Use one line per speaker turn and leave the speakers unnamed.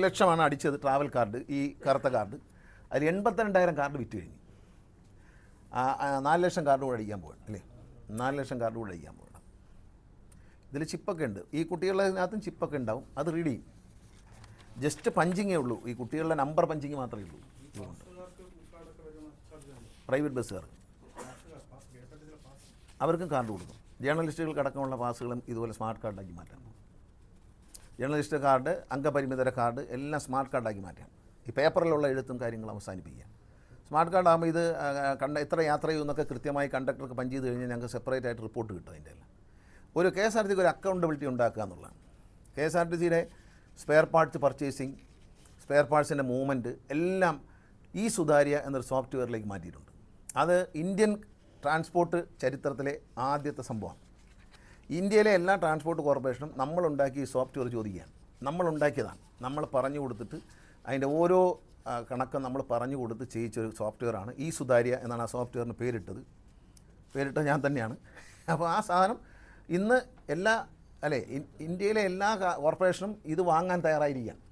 ലക്ഷമാണ് അടിച്ചത് travel card ഈ കറുത്ത കാർഡ്. അതിൽ എൺപത്തിരണ്ടായിരം കാർഡ് വിറ്റ് കഴിഞ്ഞു. നാല് ലക്ഷം കാർഡ് കൂടെ അടിക്കാൻ പോകണം അല്ലേ? നാല് ലക്ഷം കാർഡ് കൂടെ അടിക്കാൻ പോകണം ഇതിൽ ചിപ്പൊക്കെ ഉണ്ട്. ഈ കുട്ടികളുടെ ചിപ്പൊക്കെ ഉണ്ടാവും. അത് റീഡ് ചെയ്യും. ജസ്റ്റ് പഞ്ചിങ്ങേ ഉള്ളൂ. ഈ കുട്ടികളുടെ നമ്പർ പഞ്ചിങ് മാത്രമേ ഉള്ളൂ. ഇതുകൊണ്ട്. പ്രൈവറ്റ് ബസ്സുകാർ അവർക്കും കാർഡ് കൊടുക്കും. ജേർണലിസ്റ്റുകൾക്കടക്കമുള്ള പാസ്സുകളും ഇതുപോലെ സ്മാർട്ട് കാർഡാക്കി മാറ്റാം. ജേർണലിസ്റ്റ് കാർഡ് അംഗപരിമിതര കാർഡ് എല്ലാം സ്മാർട്ട് കാർഡാക്കി മാറ്റാം. ഈ പേപ്പറിലുള്ള എഴുത്തും കാര്യങ്ങളും അവസാനിപ്പിക്കുക. സ്മാർട്ട് കാർഡ് ആകുമ്പോൾ ഇത് കണ്ട എത്ര യാത്ര ചെയ്യുമെന്നൊക്കെ കൃത്യമായി കണ്ടക്ടർക്ക് പഞ്ച് ചെയ്ത് കഴിഞ്ഞാൽ ഞങ്ങൾക്ക് സെപ്പറേറ്റ് ആയിട്ട് റിപ്പോർട്ട് കിട്ടും അതിന്റെ ഒരു കെ എസ് ആർ ടിക്ക് ഒരു അക്കൗണ്ടബിലിറ്റി ഉണ്ടാക്കുക എന്നുള്ളതാണ്. കെ എസ് ആർ ടി സിയുടെ സ്പെയർ പാർട്സ് പർച്ചേസിങ് സ്പെയർ പാർട്സിന്റെ മൂവ്മെന്റ് എല്ലാം ഈ സുതാര്യ എന്നൊരു സോഫ്റ്റ്വെയറിലേക്ക് മാറ്റിയിട്ടുണ്ട്. അത് ഇന്ത്യൻ ട്രാൻസ്പോർട്ട് ചരിത്രത്തിലെ ആദ്യത്തെ സംഭവമാണ്. ഇന്ത്യയിലെ എല്ലാ ട്രാൻസ്പോർട്ട് കോർപ്പറേഷനും നമ്മളുണ്ടാക്കിയ ഈ സോഫ്റ്റ്വെയർ ചോദിക്കുകയാണ്. നമ്മളുണ്ടാക്കിയതാണ്. നമ്മൾ പറഞ്ഞു കൊടുത്തിട്ട് അതിന്റെ ഓരോ കണക്കും നമ്മൾ പറഞ്ഞു കൊടുത്ത് ചെയ്യിച്ച ചെയ്യിച്ചൊരു സോഫ്റ്റ്വെയറാണ് ഈ സുതാര്യ എന്നാണ് ആ സോഫ്റ്റ്വെയറിന് പേരിട്ടത്. പേരിട്ടത് ഞാൻ തന്നെയാണ്. അപ്പോൾ ആ സാധനം ഇന്ന് എല്ലാ അല്ലേ ഇന്ത്യയിലെ എല്ലാ കോർപ്പറേഷനും ഇത് വാങ്ങാൻ തയ്യാറായിരിക്കുകയാണ്.